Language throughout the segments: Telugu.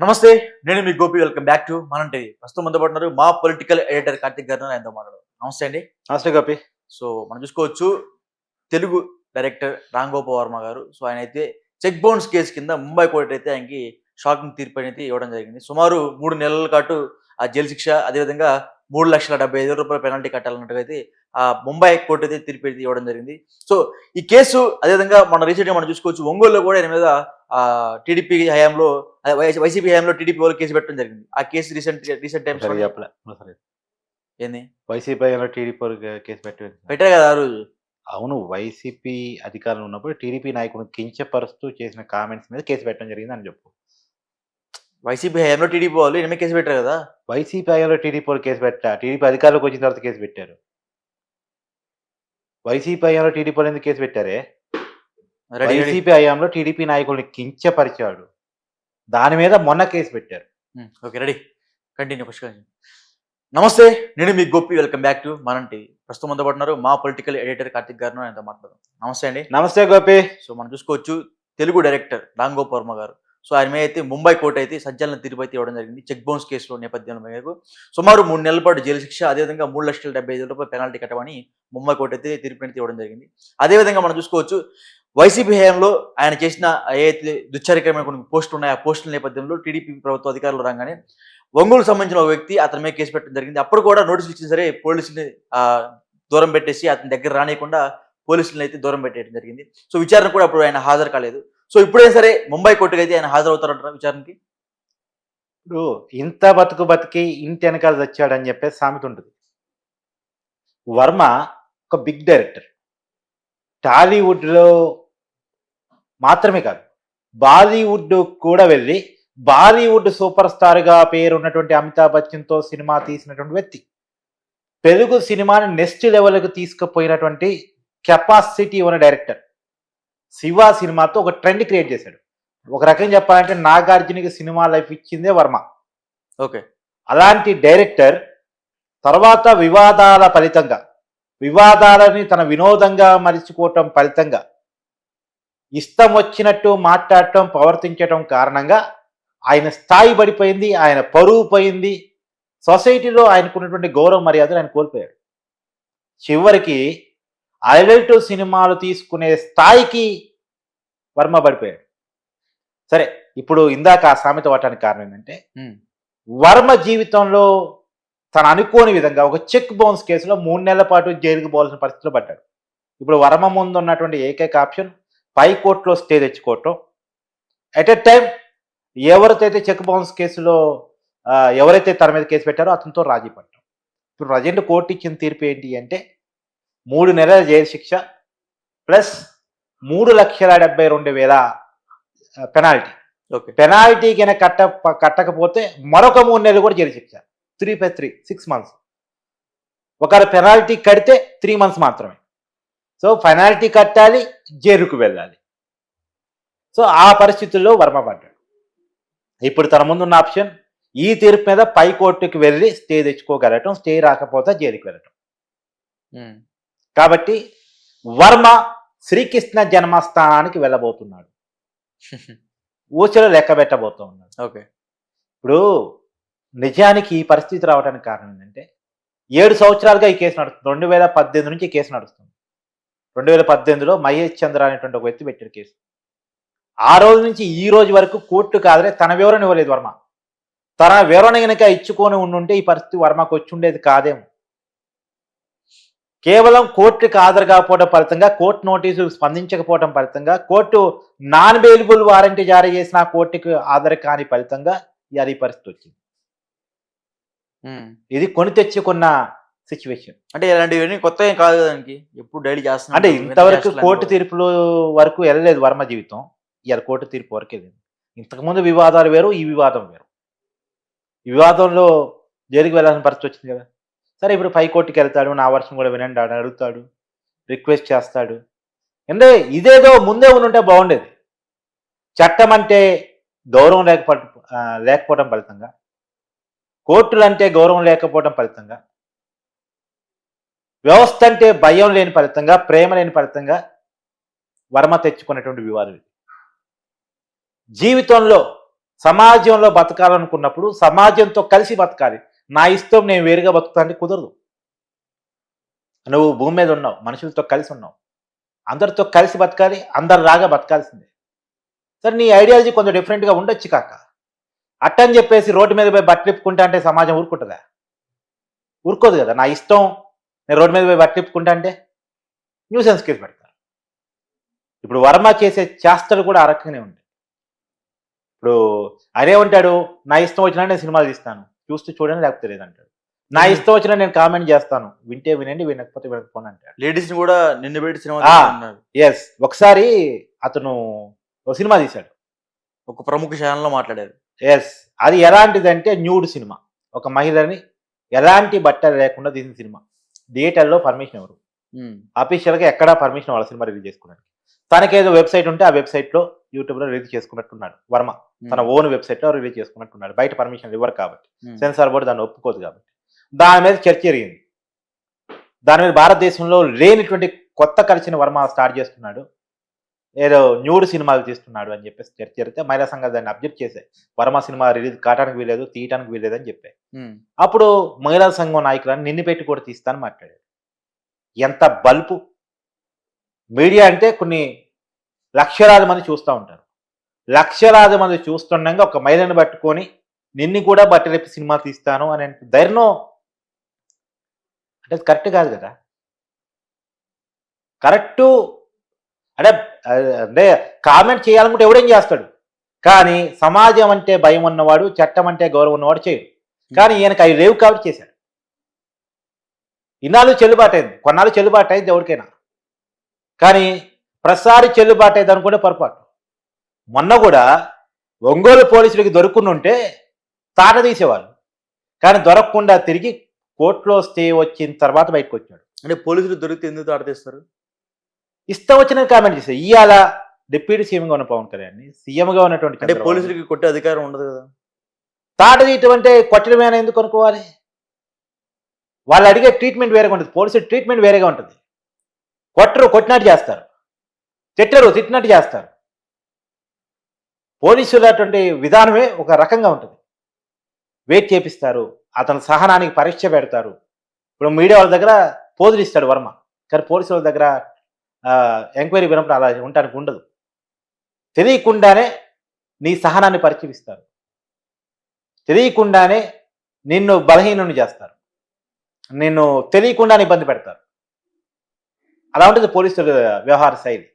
నమస్తే నేను మీ Gopi welcome back to Manam TV. ప్రస్తుతం ముందు పడుతున్నారు మా పొలిటికల్ ఎడిటర్ కార్తిక్ గారు ఆయనతో మాట్లాడు నమస్తే అండి. నమస్తే గోపి. సో మనం చూసుకోవచ్చు తెలుగు డైరెక్టర్ రామ్ గోపాల్ వర్మ గారు. సో ఆయన అయితే చెక్ బౌన్స్ కేసు కింద ముంబై కోర్టు అయితే ఆయనకి షాకింగ్ తీర్పు అనేది ఇవ్వడం జరిగింది. సుమారు మూడు నెలల పాటు ఆ జైలు శిక్ష అదేవిధంగా మూడు లక్షల డెబ్బై ఐదు రూపాయల పెనాల్టీ కట్టాలన్నట్టుగా అయితే ఆ ముంబై కోర్టు అయితే తీర్పు ఇవ్వడం జరిగింది. సో ఈ కేసు అదేవిధంగా మన రీసెంట్గా మనం చూసుకోవచ్చు ఒంగోలులో కూడా ఆయన మీద ఆ టీడీపీ హయాంలో వైసీపీ హయాంలో టీడీపీ వాళ్ళు కేసు పెట్టడం జరిగింది. ఆ కేసు రీసెంట్ రీసెంట్ టైమ్స్ ఏంది? వైసీపీ టీడీపీ కేసు పెట్టి పెట్టారు కదా ఆ రోజు. అవును వైసీపీ అధికారంలో ఉన్నప్పుడు టీడీపీ నాయకుడు కించపరుస్తూ చేసిన కామెంట్స్ మీద కేసు పెట్టడం జరిగింది అని చెప్పు. వైసీపీ హయాంలో టీడీపీ వాళ్ళు ఈయన మీద కేసు పెట్టారు కదా. వైసీపీ హయాంలో టీడీపీ కేసు పెట్టా టీడీపీ అధికారంలోకి వచ్చిన తర్వాత కేసు పెట్టారు. వైసీపీ హయాంలో టీడీపీ వాళ్ళు ఎందుకు కేసు పెట్టారే? వైసీపీ హయాంలో టీడీపీ నాయకుడిని కించపరిచాడు. దాని మీద మొన్న కేసు పెట్టారు. Okay ready. కంటిన్యూ ఫస్ట్ నమస్తే నేను మీ గోపి వెల్కమ్ బ్యాక్ టు మనం టీవీ ప్రస్తుతం ముందు పడుతున్నారు మా పొలిటికల్ ఎడిటర్ కార్తిక్ గారు ఆయనతో మాట్లాడదాం. నమస్తే అండి. నమస్తే గోపి. సో మనం చూసుకోవచ్చు తెలుగు డైరెక్టర్ రామ్ గోపాల్ వర్మ గారు. సో ఆయన మీద అయితే ముంబై కోర్టు అయితే సంచలన తీర్పు అయితే ఇవ్వడం జరిగింది. చెక్ బౌన్స్ కేసులో నేపథ్యంలో మేరకు సుమారు మూడు నెలల పాటు జైలు శిక్ష అదేవిధంగా మూడు లక్షల డెబ్బై ఐదు రూపాయలు పెనాల్టీ కట్టమని ముంబై కోర్టు అయితే తీర్పు అయితే ఇవ్వడం జరిగింది. అదేవిధంగా మనం చూసుకోవచ్చు వైసీపీ హయాంలో ఆయన చేసిన ఏదైతే దుశ్చరికరమైన కొన్ని పోస్టులు ఉన్నాయో ఆ పోస్టుల నేపథ్యంలో టీడీపీ ప్రభుత్వ అధికారులు రాగానే ఒంగోలు సంబంధించిన ఒక వ్యక్తి అతని మీద కేసు పెట్టడం జరిగింది. అప్పుడు కూడా నోటీసులు ఇచ్చిన సరే పోలీసుని దూరం పెట్టేసి అతని దగ్గర రానియకుండా పోలీసులను అయితే దూరం పెట్టేయడం జరిగింది. సో విచారణ కూడా అప్పుడు ఆయన హాజరు కాలేదు. సో ఇప్పుడే సరే ముంబై కోర్టుకు అయితే ఆయన హాజరవుతారంటారా విచారణకి? ఇప్పుడు ఇంత బతుకు బతికి ఇంటి వెనకాల తెచ్చాడని చెప్పేసి సామెత ఉంటుంది. వర్మ ఒక బిగ్ డైరెక్టర్. టాలీవుడ్లో మాత్రమే కాదు బాలీవుడ్ కూడా వెళ్ళి బాలీవుడ్ సూపర్ స్టార్గా పేరున్నటువంటి అమితాబ్ బచ్చన్తో సినిమా తీసినటువంటి వ్యక్తి. తెలుగు సినిమాని నెక్స్ట్ లెవెల్కి తీసుకుపోయినటువంటి కెపాసిటీ ఉన్న డైరెక్టర్. శివ సినిమాతో ఒక ట్రెండ్ క్రియేట్ చేశాడు. ఒక రకంగా చెప్పాలంటే నాగార్జునకి సినిమా లైఫ్ ఇచ్చిందే వర్మ. ఓకే. అలాంటి డైరెక్టర్ తర్వాత వివాదాల ఫలితంగా వివాదాలని తన వినోదంగా మలుచుకోవటం ఫలితంగా ఇష్టం వచ్చినట్టు మాట్లాడటం ప్రవర్తించటం కారణంగా ఆయన స్థాయి పడిపోయింది ఆయన పరువు పోయింది. సొసైటీలో ఆయనకున్నటువంటి గౌరవ మర్యాదలు ఆయన కోల్పోయాడు. చివరికి ఐడల్ టు సినిమాలు తీసుకునే స్థాయికి వర్మ పడిపోయాడు. సరే ఇప్పుడు ఇందాక ఆ సామెత పట్టడానికి కారణం ఏంటంటే వర్మ జీవితంలో తను అనుకోని విధంగా ఒక చెక్ బౌన్స్ కేసులో మూడు నెలల పాటు జైలుకు పోవాల్సిన పరిస్థితిలో పడ్డాడు. ఇప్పుడు వర్మ ముందు ఉన్నటువంటి ఏకైక ఆప్షన్ పై కోర్టులో స్టే తెచ్చుకోవటం. ఎట్ ఎ టైం ఎవరికైతే చెక్ బౌన్స్ కేసులో ఎవరైతే తన మీద కేసు పెట్టారో అతనితో రాజీ పడటం. ఇప్పుడు ప్రజెంట్ కోర్టు ఇచ్చిన తీర్పు ఏంటి అంటే మూడు నెలల జైలు శిక్ష ప్లస్ మూడు లక్షల డెబ్బై రెండు వేల పెనాల్టీ. ఓకే. పెనాల్టీ కనుక కట్ట కట్టకపోతే మరొక మూడు నెలలు కూడా జైలు శిక్ష. Three by three six months. ఒకవేళ పెనాల్టీ కడితే త్రీ మంత్స్ మాత్రమే. సో పెనాల్టీ కట్టాలి జైలుకు వెళ్ళాలి. సో ఆ పరిస్థితుల్లో వర్మ పడ్డాడు. ఇప్పుడు తన ముందున్న ఆప్షన్ ఈ తీర్పు మీద పై కోర్టుకి వెళ్ళి స్టే తెచ్చుకోగలగటం స్టే రాకపోతే జైలుకి వెళ్ళటం. కాబట్టి వర్మ శ్రీకృష్ణ జన్మస్థానానికి వెళ్ళబోతున్నాడు. ఊచలో లెక్క పెట్టబోతూ ఉన్నాడు ఓకే. ఇప్పుడు నిజానికి ఈ పరిస్థితి రావడానికి కారణం ఏంటంటే ఏడు సంవత్సరాలుగా ఈ కేసు నడుస్తుంది. రెండు వేల పద్దెనిమిది నుంచి ఈ కేసు నడుస్తుంది. రెండు వేల పద్దెనిమిదిలో మహేష్ చంద్ర అనేటువంటి ఒక వ్యక్తి పెట్టాడు కేసు. ఆ రోజు నుంచి ఈ రోజు వరకు కోర్టు కాదరే తన వివరణ ఇవ్వలేదు వర్మ. తన వివరణ కనుక ఇచ్చుకొని ఉండుంటే ఈ పరిస్థితి వర్మకు వచ్చి ఉండేది కాదేమో. కేవలం కోర్టుకి హాజరు కాకపోవడం ఫలితంగా కోర్టు నోటీసులు స్పందించకపోవడం ఫలితంగా కోర్టు నాన్ బెయిలబుల్ వారెంట్ జారీ చేసిన కోర్టుకు హాజరు కాని ఫలితంగా అది ఈ పరిస్థితి వచ్చింది. ఇది కొని తెచ్చుకున్న సిచ్యువేషన్. అంటే ఇలాంటివన్నీ కొత్త ఏం కాదు కదా దానికి? ఎప్పుడు డైలీ చేస్తున్నా అంటే ఇంతవరకు కోర్టు తీర్పులు వరకు వెళ్ళలేదు వర్మ జీవితం. ఇవాళ కోర్టు తీర్పు వరకు వెళ్ళింది. ఇంతకుముందు వివాదాలు వేరు ఈ వివాదం వేరు. ఈ వివాదంలో జైలుకి వెళ్ళాల్సిన పరిస్థితి వచ్చింది కదా. సరే ఇప్పుడు పై కోర్టుకి వెళ్తాడు నా వర్షం కూడా వినండి అని అడుగుతాడు రిక్వెస్ట్ చేస్తాడు. అంటే ఇదేదో ముందే ఉండుంటే బాగుండేది. చట్టం అంటే గౌరవం లేకపోవడం లేకపోవడం ఫలితంగా కోర్టులు అంటే గౌరవం లేకపోవడం ఫలితంగా వ్యవస్థ అంటే భయం లేని ఫలితంగా ప్రేమ లేని ఫలితంగా వర్మ తెచ్చుకున్నటువంటి వివాదం ఇది. జీవితంలో సమాజంలో బతకాలనుకున్నప్పుడు సమాజంతో కలిసి బతకాలి. నా ఇష్టం నేను వేరుగా బతుకుతా అంటే కుదరదు. నువ్వు భూమి మీద ఉన్నావు మనుషులతో కలిసి ఉన్నావు. అందరితో కలిసి బతకాలి అందరు రాగా బతకాల్సిందే. సరే నీ ఐడియాలజీ కొంచెం డిఫరెంట్గా ఉండొచ్చు కాక. అట్టని చెప్పేసి రోడ్డు మీద పోయి బట్టలు ఇప్పుకుంటా అంటే సమాజం ఊరుకుంటుందా? ఊరుకోదు కదా. నా ఇష్టం నేను రోడ్డు మీద పోయి బట్టలు ఇప్పుకుంటా అంటే న్యూసెన్స్ కేసు పెడతారు. ఇప్పుడు వర్మ చేసే చేష్టలు కూడా ఆ రకంగానే ఉంటాయి ఇప్పుడు అదే ఉంటాడు నా ఇష్టం వచ్చినా నేను సినిమాలు తీస్తాను. చూస్తూ చూడండి లేకపోతే లేదంటాడు. నా ఇష్టం వచ్చినా నేను కామెంట్ చేస్తాను. వింటే వినండి వినకపోతే వినకపోని అంటాడు. లేడీస్ని కూడా నిన్ను పెట్టి సినిమా. ఎస్ ఒకసారి అతను ఒక సినిమా తీశాడు. ఒక ప్రముఖ ఛానల్లో మాట్లాడారు. ఎస్ అది ఎలాంటిదంటే న్యూడ్ సినిమా. ఒక మహిళని ఎలాంటి బట్టలు లేకుండా తీసిన సినిమా. థియేటర్లో పర్మిషన్ ఎవరు. అఫీషియల్గా ఎక్కడా పర్మిషన్ వాళ్ళ సినిమా రిలీజ్ చేసుకోవడానికి. తనకేదో వెబ్సైట్ ఉంటే ఆ వెబ్సైట్లో యూట్యూబ్లో రిలీజ్ చేసుకున్నట్టున్నాడు. వర్మ. తన ఓన్ వెబ్సైట్లో రిలీజ్ చేసుకున్నట్టున్నాడు. బయట పర్మిషన్ ఇవ్వరు కాబట్టి. సెన్సార్ బోర్డు దాన్ని ఒప్పుకోదు కాబట్టి. దాని మీద చర్చ జరిగింది. దాని మీద భారతదేశంలో లేనిటువంటి కొత్త కలిసిన వర్మ స్టార్ట్ చేస్తున్నాడు. ఏదో న్యూడ్ సినిమాలు తీస్తున్నాడు అని చెప్పేసి చర్చ జరిగితే మహిళా సంఘాలు దాన్ని అబ్జెక్ట్ చేశాయి. వర్మ సినిమా రిలీజ్ కావడానికి వీలేదు తీయడానికి వీలేదు అని చెప్పాయి. అప్పుడు మహిళా సంఘం నాయకులను నిన్ను పెట్టి కూడా తీస్తాను మాట్లాడాడు. ఎంత బల్పు మీడియా అంటే కొన్ని లక్షలాది మంది చూస్తూ ఉంటారు. లక్షలాది మంది చూస్తుండగా ఒక మహిళను పట్టుకొని నిన్ను కూడా బట్టలేపి సినిమా తీస్తాను అనే ధైర్యం అంటే కరెక్ట్ కాదు కదా. కరెక్టు అంటే అంటే కామెంట్ చేయాలనుకుంటే ఎవడేం చేస్తాడు? కానీ సమాజం అంటే భయం ఉన్నవాడు చట్టం అంటే గౌరవం ఉన్నవాడు చేయడు. కానీ ఈయనకి అవి లేవు కాబట్టి చేశాడు. ఇన్నాళ్ళు చెల్లుబాటు అయింది కొన్నాళ్ళు చెల్లుబాటు అయింది ఎవరికైనా. కానీ ప్రతిసారి చెల్లుబాటు అయింది అనుకుంటే పొరపాటు. మొన్న కూడా ఒంగోలు పోలీసులకి దొరుకుని ఉంటే తాట తీసేవాళ్ళు. కానీ దొరకకుండా తిరిగి కోర్టులో స్టే వచ్చిన తర్వాత బయటకు వచ్చాడు అంటే పోలీసులు దొరికితే ఎందుకు ఆడతీస్తారు ఇష్టం వచ్చిన కామెంట్ చేశారు. ఇవాళ డిప్యూటీ సీఎంగా ఉన్న పవన్ కళ్యాణ్ సీఎంగా ఉన్నటువంటి అంటే పోలీసులకి కొట్టే అధికారం ఉండదు కదా? తాట తీయటం అంటే కొట్టడమేనా ఎందుకు అనుకోవాలి? వాళ్ళు అడిగే ట్రీట్మెంట్ వేరేగా ఉంటుంది. పోలీసు ట్రీట్మెంట్ వేరేగా ఉంటుంది. కొట్టరు కొట్టినట్టు చేస్తారు. తిట్టరు తిట్టినట్టు చేస్తారు. పోలీసులు అటువంటి విధానమే ఒక రకంగా ఉంటుంది. వెయిట్ చేపిస్తారు అతని సహనానికి పరీక్ష పెడతారు. ఇప్పుడు మీడియా వాళ్ళ దగ్గర పోజులు ఇస్తాడు వర్మ. కానీ పోలీసుల వాళ్ళ దగ్గర ఎంక్వైరీ వినప్పుడు అలా ఉండడానికి ఉండదు. తెలియకుండానే నీ సహనాన్ని పరిచయిస్తారు తెలియకుండానే నిన్ను బలహీనను చేస్తారు. నిన్ను తెలియకుండానే ఇబ్బంది పెడతారు. అలా ఉంటుంది పోలీసుల వ్యవహార శైలి.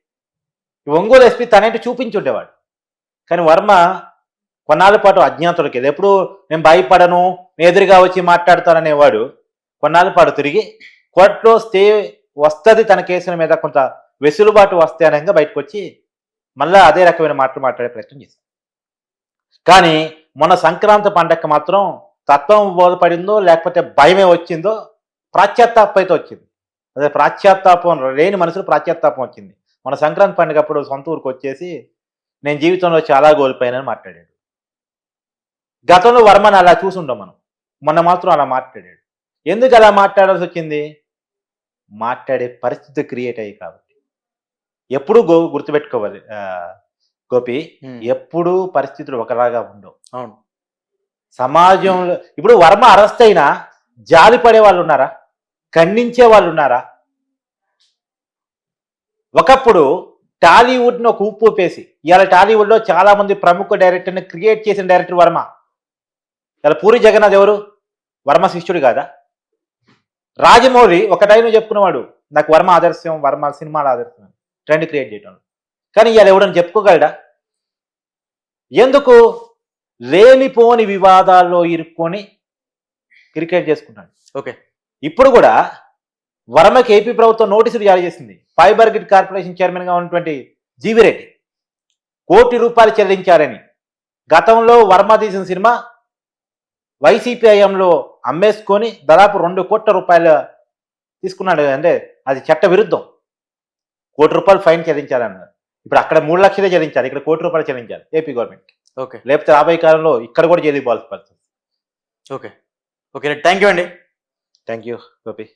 ఒంగోలు ఎస్పీ తనేంటి చూపించుండేవాడు. కానీ వర్మ కొన్నాళ్ళ పాటు అజ్ఞాతులకి ఎప్పుడు నేను భయపడను ఎదురుగా వచ్చి మాట్లాడతాననేవాడు కొన్నాళ్ళ పాటు తిరిగి కోర్టులో స్టే వస్తుంది తన కేసుల మీద కొంత వెసులుబాటు వస్తే అనగా బయటకు వచ్చి మళ్ళీ అదే రకమైన మాటలు మాట్లాడే ప్రయత్నం చేశాను కానీ మొన్న సంక్రాంతి పండగకి మాత్రం తత్వం బోధపడిందో లేకపోతే భయమే వచ్చిందో ప్రాచ్యాత్తాపం అయితే వచ్చింది. అదే ప్రాచ్యాత్తాపం లేని మనసులు ప్రాచ్యాత్తాపం వచ్చింది. మన సంక్రాంతి పండుగ అప్పుడు సొంత ఊరికి వచ్చేసి నేను జీవితంలో చాలా కోల్పోయానని మాట్లాడాడు. గతంలో వర్మని అలా చూసుంటాం మనం. మొన్న మాత్రం అలా మాట్లాడాడు. ఎందుకు అలా మాట్లాడాల్సి వచ్చింది? మాట్లాడే పరిస్థితి క్రియేట్ అయ్యి కాబట్టి. ఎప్పుడూ గో గుర్తుపెట్టుకోవాలి గోపి. ఎప్పుడూ పరిస్థితులు ఒకలాగా ఉండవు. అవును. సమాజంలో ఇప్పుడు వర్మ అరెస్ట్ అయినా జాలి పడే వాళ్ళు ఉన్నారా? ఖండించే వాళ్ళు ఉన్నారా? ఒకప్పుడు టాలీవుడ్ని ఒక ఉప్పు ఊపేసి ఇవాళ టాలీవుడ్లో చాలా మంది ప్రముఖ డైరెక్టర్ని క్రియేట్ చేసిన డైరెక్టర్ వర్మ. ఇలా పూరి జగన్నాథ్ ఎవరు? వర్మ శిష్యుడు కాదా? రాజమౌళి ఒక టైంలో చెప్పుకునేవాడు నాకు వర్మ ఆదర్శం వర్మ సినిమాల ఆదర్శం ట్రెండ్ క్రియేట్ చేయటం. కానీ ఇవాళ ఎవడని చెప్పుకోగలడా? ఎందుకు? లేనిపోని వివాదాల్లో ఇరుక్కొని క్రికెట్ చేసుకున్నాడు ఓకే. ఇప్పుడు కూడా వర్మకి ఏపీ ప్రభుత్వం నోటీసులు జారీ చేసింది. ఫైబర్ గ్రిడ్ కార్పొరేషన్ చైర్మన్గా ఉన్నటువంటి జీవిరెడ్డి కోటి రూపాయలు చెల్లించారని. గతంలో వర్మ తీసిన సినిమా వైసీపీ హయాంలో అమ్మేసుకొని దాదాపు రెండు కోట్ల రూపాయలు తీసుకున్నాడు. అంటే అది చట్ట విరుద్ధం. కోటి రూపాయలు ఫైన్ చెల్లించాలన్నారు. ఇప్పుడు అక్కడ మూడు లక్షలే చెల్లించాలి. ఇక్కడ కోటి రూపాయలు చెల్లించాలి ఏపీ గవర్నమెంట్. ఓకే. లేకపోతే రాబోయే కాలంలో ఇక్కడ కూడా జైలు పోవాల్సి పడుతుంది. ఓకే. ఓకే థ్యాంక్ యూ అండి. Thank you Gopi.